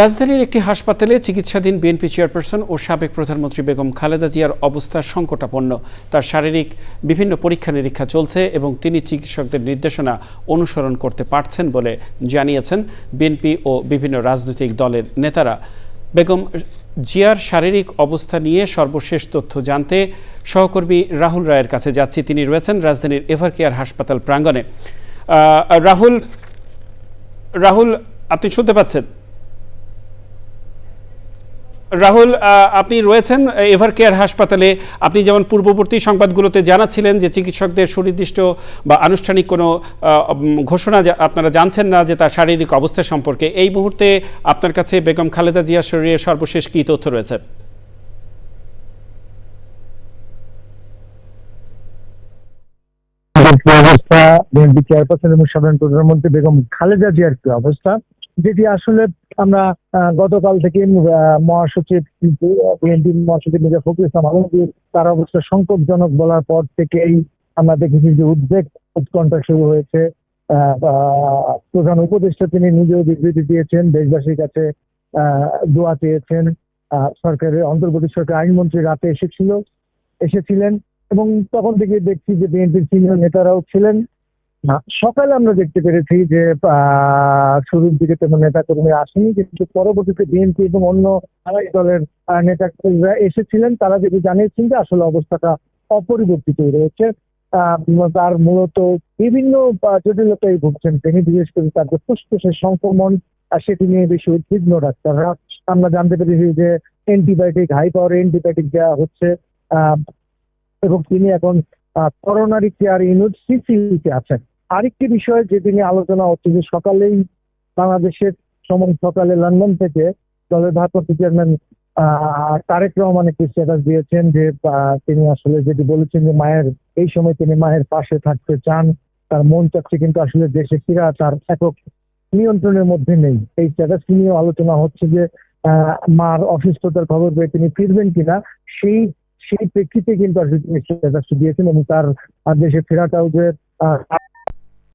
রাজধানীর একটি হাসপাতালে চিকিৎসাধীন বিএনপি চেয়ারপারসন ও সাবেক প্রধানমন্ত্রী বেগম খালেদা জিয়ার অবস্থা সংকটাপন্ন। তার শারীরিক বিভিন্ন পরীক্ষা নিরীক্ষা চলছে এবং তিনি চিকিৎসকদের নির্দেশনা অনুসরণ করতে পারছেন বলে জানিয়েছেন বিএনপি ও বিভিন্ন রাজনৈতিক দলের নেতারা। বেগম জিয়ার শারীরিক অবস্থা নিয়ে সর্বশেষ তথ্য জানতে সহকর্মী রাহুল রায়ের কাছে যাচ্ছি। তিনি রয়েছেন রাজধানীর এভারকেয়ার হাসপাতাল প্রাঙ্গণে। রাহুল রাহুল, আপনি শুনতে পাচ্ছেন? রাহুল আপনি রয়েছেন এভার কেয়ার হাসপাতালে। আপনি যেমন পূর্ববর্তী সংবাদগুলোতে জানাচ্ছিলেন যে চিকিৎসকদের সুনির্দিষ্ট বা আনুষ্ঠানিক কোনো ঘোষণা আপনারা জানছেন না যে তার শারীরিক অবস্থা সম্পর্কে, এই মুহূর্তে আপনার কাছে বেগম খালেদা জিয়া শরীরের সর্বশেষ কী তথ্য রয়েছে? অবস্থা বিএনপি চেয়ারপারসন এবং সাধারণ প্রধানমন্ত্রী বেগম খালেদা জিয়ার কি অবস্থা? যেটি আসলে আমরা গতকাল থেকে মহাসচিব, বিএনপি মহাসচিব মির্জা ফখরুল ইসলাম আলমগীর তার অবস্থা সংকটজনক বলার পর থেকেই আমরা দেখেছি যে উদ্বেগ উৎকণ্ঠা শুরু হয়েছে। প্রধান উপদেষ্টা তিনি নিজেও বিবৃতি দিয়েছেন, দেশবাসীর কাছে দোয়া চেয়েছেন। সরকারের, অন্তর্বর্তী সরকার আইনমন্ত্রী রাতে এসেছিল, এসেছিলেন এবং তখন থেকে দেখছি যে বিএনপির সিনিয়র নেতারাও ছিলেন। সকালে আমরা দেখতে পেরেছি যে শুরুর দিকে তেমন নেতা কর্মী আসেনি, কিন্তু পরবর্তীতে বিএনপি এবং অন্য আরেক দলের নেতা কর্মীরা এসেছিলেন। তারা যেটি জানিয়েছেন যে, আসলে অবস্থাটা অপরিবর্তিতই রয়েছে। তার মূলত বিভিন্ন জটিলতায় ভুগছেন তিনি, বিশেষ করে তার যে ফুসফুসের সংক্রমণ সেটি নিয়ে বেশি উদ্বিগ্ন ডাক্তাররা। আমরা জানতে পেরেছি যে, অ্যান্টিবায়োটিক, হাই পাওয়ার অ্যান্টিবায়োটিক দেওয়া হচ্ছে। এবং তিনি এখন করোনারি কেয়ার ইউনিট সিসিইতে আছেন। আরেকটি বিষয় যে তিনি আলোচনা হচ্ছে যে সকালেই বাংলাদেশের সময় সকালে লন্ডন থেকে দলের ভারপ্রাপ্ত চেয়ারম্যান তারেক রহমান একটি স্ট্যাটাস দিয়েছেন যে তিনি আসলে যেটি বলেছেন যে মায়ের, এই সময় তিনি মায়ের পাশে থাকতে চান। তার মন চাচ্ছে কিন্তু আসলে দেশে ফেরা তার একক নিয়ন্ত্রণের মধ্যে নেই। এই স্ট্যাটাস নিয়েও আলোচনা হচ্ছে যে মার অসুস্থতার খবর পেয়ে তিনি ফিরবেন কিনা, সেই সেই প্রেক্ষিতে কিন্তু আসলে তিনি স্ট্যাটাসটি দিয়েছেন এবং তার দেশে ফেরাটাও যে